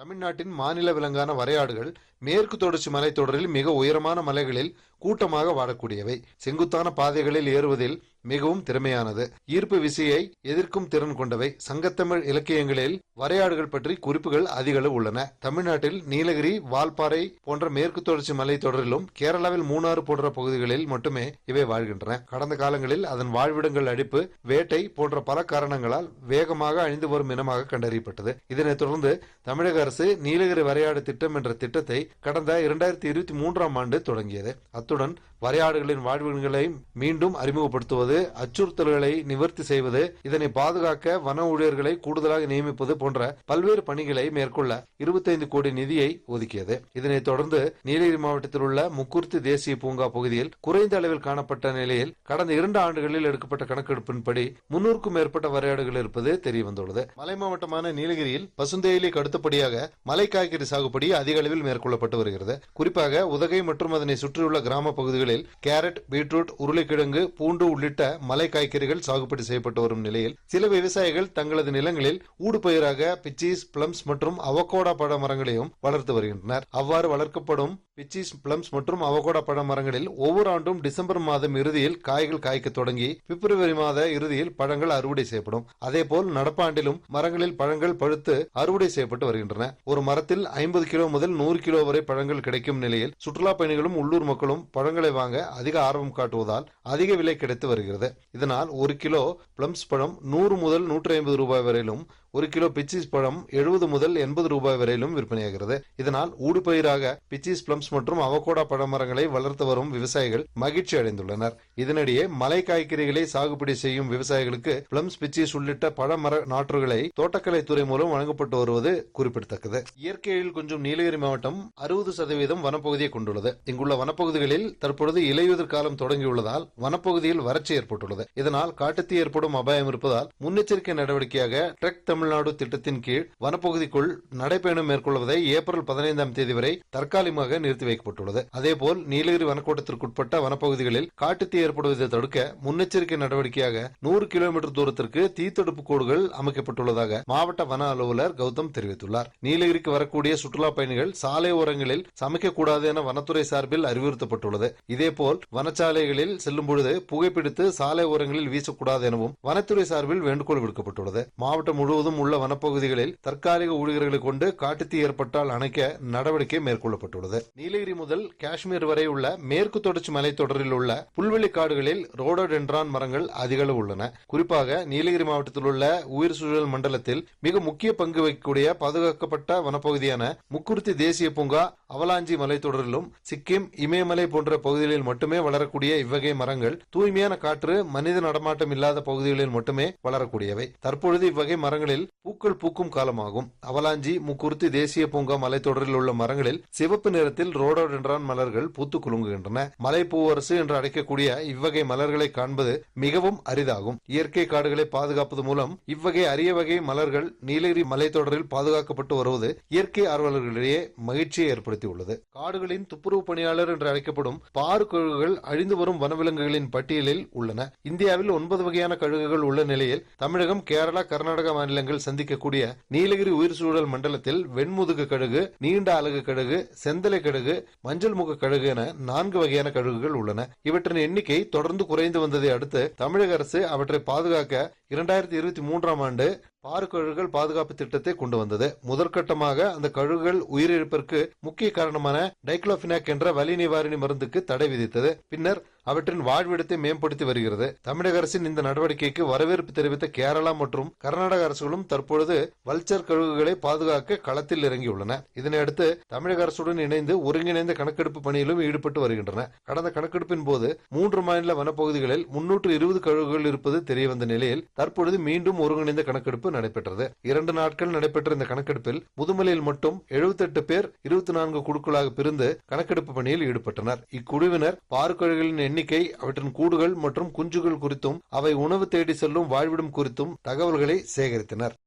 தமிழ்நாட்டின் மாநில விலங்கான வரையாடுகள் மேற்கு தொடர்ச்சி மலைத்தொடரில் மிக உயரமான மலைகளில் கூட்டமாக வாழக்கூடியவை செங்குத்தான பாதைகளில் ஏறுவதில் மிகவும் திறமையானது. ஈர்ப்பு விசையை எதிர்க்கும் திறன் கொண்டவை. சங்கத்தமிழ் இலக்கியங்களில் வரையாடுகள் பற்றி குறிப்புகள் அதிகளவு உள்ளன. தமிழ்நாட்டில் நீலகிரி வால்பாறை போன்ற மேற்கு தொடர்ச்சி மலைத்தொடரிலும் கேரளாவில் மூணாறு போன்ற பகுதிகளில் மட்டுமே இவை வாழ்கின்றன. கடந்த காலங்களில் அதன் வாழ்விடங்கள் அழிப்பு வேட்டை போன்ற பல காரணங்களால் வேகமாக அழிந்து வரும் இனமாக கண்டறியப்பட்டது. இதனைத் தொடர்ந்து தமிழக அரசு நீலகிரி வரையாடு திட்டம் என்ற திட்டத்தை கடந்த இரண்டாயிரத்தி இருபத்தி மூன்றாம் ஆண்டு தொடங்கியது. அத்துடன் வரையாடுகளின் வாழ்விடங்களை மீண்டும் அறிமுகப்படுத்துவது அச்சுறுத்தல்களை நிவர்த்தி செய்வது இதனை பாதுகாக்க வன ஊழியர்களை கூடுதலாக நியமிப்பது போன்ற பல்வேறு பணிகளை மேற்கொள்ள இருபத்தைந்து கோடி நிதியை ஒதுக்கியது. இதனைத் தொடர்ந்து நீலகிரி மாவட்டத்தில் உள்ள முக்குர்த்தி தேசிய பூங்கா பகுதியில் குறைந்த அளவில் காணப்பட்ட நிலையில் கடந்த இரண்டு ஆண்டுகளில் எடுக்கப்பட்ட கணக்கெடுப்பின்படி முன்னூறுக்கும் மேற்பட்ட வரையாடுகள் இருப்பது தெரிய வந்துள்ளது மலை மாவட்டமான நீலகிரியில் பசுந்தேயிலைக்கு அடுத்தபடியாக மலை காய்கறி சாகுபடி அதிக அளவில் மேற்கொள்ளப்பட்டு வருகிறது. குறிப்பாக உதகை மற்றும் அதனை சுற்றியுள்ள கிராம பகுதிகளில் கேரட் பீட்ரூட் உருளைக்கிழங்கு பூண்டு உள்ளிட்ட மலை காய்கறிகள் சாகுபடி செய்யப்பட்டு வரும் நிலையில் சில விவசாயிகள் தங்களது நிலங்களில் ஊடுபயிராக பிச்சீஸ் பிளம்ஸ் மற்றும் அவகோடா பழ மரங்களையும் வளர்த்து வருகின்றனர். அவ்வாறு வளர்க்கப்படும் பிச்சீஸ் பிளம்ஸ் மற்றும் அவகோடா பழ மரங்களில் ஒவ்வொரு ஆண்டும் டிசம்பர் மாதம் இறுதியில் காய்கள் காய்க்க தொடங்கி பிப்ரவரி மாத இறுதியில் பழங்கள் அறுவடை செய்யப்படும். அதேபோல் நடப்பாண்டிலும் மரங்களில் பழங்கள் பழுத்து அறுவடை செய்யப்பட்டு வருகின்றன. ஒரு மரத்தில் ஐம்பது கிலோ முதல் நூறு கிலோ வரை பழங்கள் கிடைக்கும் நிலையில் சுற்றுலா பயணிகளும் உள்ளூர் மக்களும் பழங்களை வாங்க அதிக ஆர்வம் காட்டுவதால் அதிக விலை கிடைத்து வருகிறது. இதனால் ஒரு கிலோ பிளம்ஸ் பழம் நூறு முதல் நூற்றி ஐம்பது ரூபாய் வரையிலும் ஒரு கிலோ பிச்சிஸ் பழம் எழுபது முதல் எண்பது ரூபாய் வரையிலும் விற்பனையாகிறது. இதனால் ஊடுபயிராக பிச்சிஸ் பிளம்ஸ் மற்றும் அவகோடா பழ மரங்களை வளர்த்து வரும் விவசாயிகள் மகிழ்ச்சி அடைந்துள்ளனர். இதனிடையே மலை காய்கறிகளை சாகுபடி செய்யும் விவசாயிகளுக்கு பிளம்ஸ் பிச்சிஸ் உள்ளிட்ட பழ மர நாற்றுகளை தோட்டக்கலை துறை மூலம் வழங்கப்பட்டு வருவது குறிப்பிடத்தக்கது. இயற்கையில் கொஞ்சம் நீலகிரி மாவட்டம் அறுபது சதவீதம் வனப்பகுதியை கொண்டுள்ளது. இங்குள்ள வனப்பகுதிகளில் தற்பொழுது இலையுதிர் காலம் தொடங்கியுள்ளதால் வனப்பகுதியில் வறட்சி ஏற்பட்டுள்ளது. இதனால் காட்டுத்தீ ஏற்படும் அபாயம் இருப்பதால் முன்னெச்சரிக்கை நடவடிக்கையாக ட்ரெக் தமிழ்நாடு திட்டத்தின் கீழ் வனப்பகுதிக்குள் நடைபயணம் மேற்கொள்வதை ஏப்ரல் பதினைந்தாம் தேதி வரை தற்காலிகமாக நிறுத்தி வைக்கப்பட்டுள்ளது. அதேபோல் நீலகிரி வனக்கோட்டத்திற்குட்பட்ட வனப்பகுதிகளில் காட்டுத்தீ ஏற்படுவதை தடுக்க முன்னெச்சரிக்கை நடவடிக்கையாக நூறு கிலோமீட்டர் தூரத்திற்கு தீத்தடுப்பு கோடுகள் அமைக்கப்பட்டுள்ளதாக மாவட்ட வன அலுவலர் கௌதம் தெரிவித்துள்ளார். நீலகிரிக்கு வரக்கூடிய சுற்றுலா பயணிகள் சாலை ஓரங்களில் சமைக்கக்கூடாது என வனத்துறை சார்பில் அறிவுறுத்தப்பட்டுள்ளது. இதேபோல் வனச்சாலைகளில் செல்லும் பொழுது புகைப்பிடித்து சாலை ஓரங்களில் வீசக்கூடாது எனவும் வனத்துறை சார்பில் வேண்டுகோள் விடுக்கப்பட்டுள்ளது. மாவட்டம் முழுவதும் உள்ள வனப்பகுதிகளில் தற்காலிக ஊழியர்களை கொண்டு காட்டுத்தீ ஏற்பட்டால் அணைக்க நடவடிக்கை மேற்கொள்ளப்பட்டுள்ளது. நீலகிரி முதல் காஷ்மீர் வரை உள்ள மேற்கு தொடர்ச்சி மலைத்தொடரில் உள்ள புல்வெளி காடுகளில் ரோடோடென்ட்ரான் மரங்கள் அதிகளவு உள்ளன. குறிப்பாக நீலகிரி மாவட்டத்தில் உள்ள உயிர் சூழல் மண்டலத்தில் மிக முக்கிய பங்கு வகிக்கக்கூடிய பாதுகாக்கப்பட்ட வனப்பகுதியான முக்குருத்தி தேசிய பூங்கா அவலாஞ்சி மலைத்தொடரிலும் சிக்கிம் இமயமலை போன்ற பகுதிகளில் மட்டுமே வளரக்கூடிய இவ்வகை மரங்கள் தூய்மையான காற்று மனித நடமாட்டம் இல்லாத பகுதிகளில் மட்டுமே வளரக்கூடியவை. தற்பொழுது இவ்வகை மரங்களில் பூக்கள் பூக்கும் காலமாகும். அவலாஞ்சி முக்குருத்தி தேசிய பூங்கா மலைத்தொடரில் உள்ள மரங்களில் சிவப்பு நிறத்தில் ரோடோடென்றான் மலர்கள் பூத்து குலுங்குகின்றன. மலை பூவரசு என்று அழைக்கக்கூடிய இவ்வகை மலர்களை காண்பது மிகவும் அரிதாகும். இயற்கை காடுகளை பாதுகாப்பது மூலம் இவ்வகை அரிய வகை மலர்கள் நீலகிரி மலைத்தொடரில் பாதுகாக்கப்பட்டு வருவது இயற்கை ஆர்வலர்களிடையே மகிழ்ச்சியை ஏற்படுத்தியுள்ளது. காடுகளின் துப்புரவு பணியாளர் என்று அழைக்கப்படும் பாறு கழுகுகள் அழிந்து வரும் வனவிலங்குகளின் பட்டியலில் உள்ளன. இந்தியாவில் ஒன்பது வகையான கழுகுகள் உள்ள நிலையில் தமிழகம் கேரளா கர்நாடகா மாநிலங்கள் சந்திக்கக்கூடிய நீலகிரி உயிர் சூழல் மண்டலத்தில் வெண்முதுகு கழுகு நீண்ட அலகு கழுகு செந்தலை கழுகு மஞ்சள் முக கழுகு என நான்கு வகையான கழுகுகள் உள்ளன. இவற்றின் எண்ணிக்கை தொடர்ந்து குறைந்து வந்ததை அடுத்து தமிழக அரசு அவற்றை பாதுகாக்க இரண்டாயிரத்தி இருபத்தி மூன்றாம் ஆண்டு பாரு கழுகுகள் பாதுகாப்பு திட்டத்தை கொண்டு வந்தது. முதற்கட்டமாக அந்த கழுகுகள் உயிரிழப்பிற்கு முக்கிய காரணமான டைக்ளோபினாக் என்ற வலி நிவாரணி மருந்துக்கு தடை விதித்தது. பின்னர் அவற்றின் வாழ்விடத்தை மேம்படுத்தி வருகிறது. தமிழக அரசின் இந்த நடவடிக்கைக்கு வரவேற்பு தெரிவித்த கேரளா மற்றும் கர்நாடக அரசுகளும் தற்பொழுது வல்ச்சர் கழுகுகளை பாதுகாக்க களத்தில் இறங்கியுள்ளன. இதனையடுத்து தமிழக அரசுடன் இணைந்து ஒருங்கிணைந்த கணக்கெடுப்பு பணியிலும் ஈடுபட்டு வருகின்றன. கடந்த கணக்கெடுப்பின் போது மூன்று மாநில வனப்பகுதிகளில் முன்னூற்று இருபது கழுகுகள் இருப்பது தெரியவந்த நிலையில் தற்பொழுது மீண்டும் ஒருங்கிணைந்த கணக்கெடுப்பு நடைபெற்றது. இரண்டு நாட்கள் நடைபெற்ற இந்த கணக்கெடுப்பில் முதுமலையில் மட்டும் 78 பேர் இருபத்தி நான்கு குழுக்களாக பிரிந்து கணக்கெடுப்பு பணியில் ஈடுபட்டனர். இக்குழுவினர் பார்க்கழுகளின் எண்ணிக்கை அவற்றின் கூடுகள் மற்றும் குஞ்சுகள் குறித்தும் அவை உணவு தேடி செல்லும் வாழ்விடம் குறித்தும் தகவல்களை சேகரித்தனர்.